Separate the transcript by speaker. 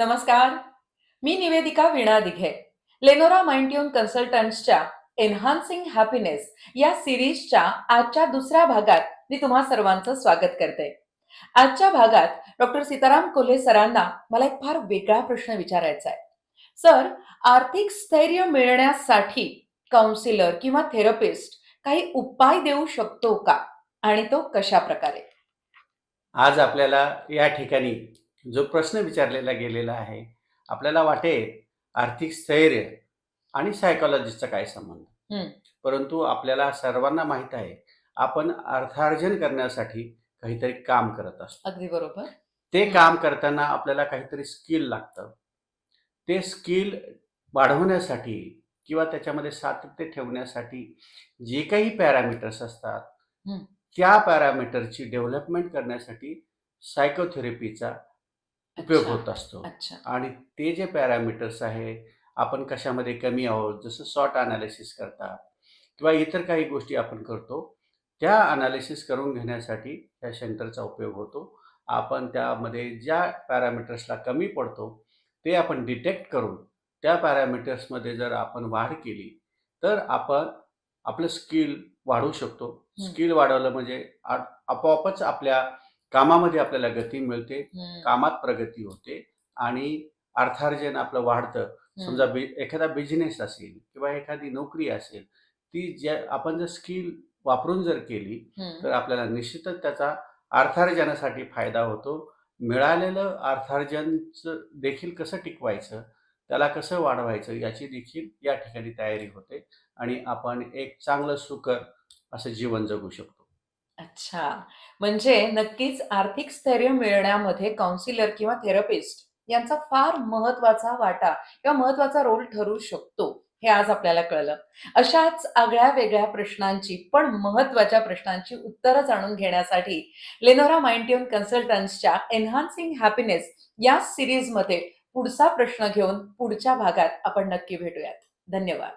Speaker 1: नमस्कार. मी निवेदिका वीणा दिघे लेनोरा माइंट्यून कन्सल्टंट्सच्या एन्हान्सिंग हॅपीनेस या सिरीजच्या आजच्या दुसऱ्या भागात मी तुम्हा सर्वांचं स्वागत करते. आजच्या भागात डॉक्टर सीताराम कोल्हे सरांना मला एक फार वेगळा प्रश्न विचारायचा आहे सर आर्थिक स्थैर्य मिळण्यासाठी काउन्सिलर किंवा थेरपिस्ट काही उपाय देऊ शकतो का? आणि तो कशा प्रकारे
Speaker 2: आज आपल्याला या ठिकाणी जो प्रश्न विचारलेला गेलेला आहे आपल्याला वाटेल आर्थिक स्थैर्य आणि सायकोलॉजीचा काय संबंध. परंतु आपल्याला सर्वांना माहीत आहे आपण अर्थार्जन करण्यासाठी काहीतरी काम करत असतो
Speaker 1: अगदी बरोबर
Speaker 2: ते. काम करताना आपल्याला काहीतरी स्किल लागतं ते स्किल वाढवण्यासाठी किंवा त्याच्यामध्ये सातत्य ठेवण्यासाठी जे काही पॅरामीटर्स असतात. त्या पॅरामीटरची डेव्हलपमेंट करण्यासाठी सायकोथेरपीचा उपयोग
Speaker 1: अच्छा.
Speaker 2: होत असतो
Speaker 1: अच्छा
Speaker 2: आणि ते जे पॅरामीटर्स आहे आपण कशामध्ये कमी आहोत जसं सॉट अनालिसिस करतात किंवा इतर काही गोष्टी आपण करतो त्या अनालिसिस करून घेण्यासाठी या सेंटरचा उपयोग होतो आपण त्यामध्ये ज्या पॅरामीटर्सला कमी पडतो ते आपण डिटेक्ट करून त्या पॅरामीटर्समध्ये जर आपण वाढ केली तर आपण आपलं स्किल वाढवू शकतो
Speaker 1: हं.
Speaker 2: स्किल वाढवलं म्हणजे आ- आपोआपच आपल्या कामामध्ये आपल्याला गती मिळते. कामात प्रगती होते आणि अर्थार्जन आपलं वाढतं. समजा एखादा बिझनेस असेल किंवा एखादी नोकरी असेल ती ज्या आपण जर स्किल वापरून जर केली. तर आपल्याला निश्चितच त्याचा अर्थार्जनासाठी फायदा होतो मिळालेलं अर्थार्जनचं देखील कसं टिकवायचं त्याला कसं वाढवायचं याची देखील या ठिकाणी तयारी होते आणि आपण एक चांगलं सुकर असं जीवन जगू शकतो
Speaker 1: अच्छा. म्हणजे नक्कीच आर्थिक स्थैर्य मिळण्यामध्ये काउन्सिलर किंवा थेरपिस्ट यांचा फार महत्त्वाचा वाटा किंवा महत्त्वाचा रोल ठरू शकतो हे आज आपल्याला कळलं. अशाच आगळ्या वेगळ्या प्रश्नांची पण महत्त्वाच्या प्रश्नांची उत्तरं जाणून घेण्यासाठी लेनोरा माइंट्यून कन्सल्टंट्सच्या एन्हान्सिंग हॅपीनेस या सिरीजमध्ये पुढचा प्रश्न घेऊन पुढच्या भागात आपण नक्की भेटूयात. धन्यवाद.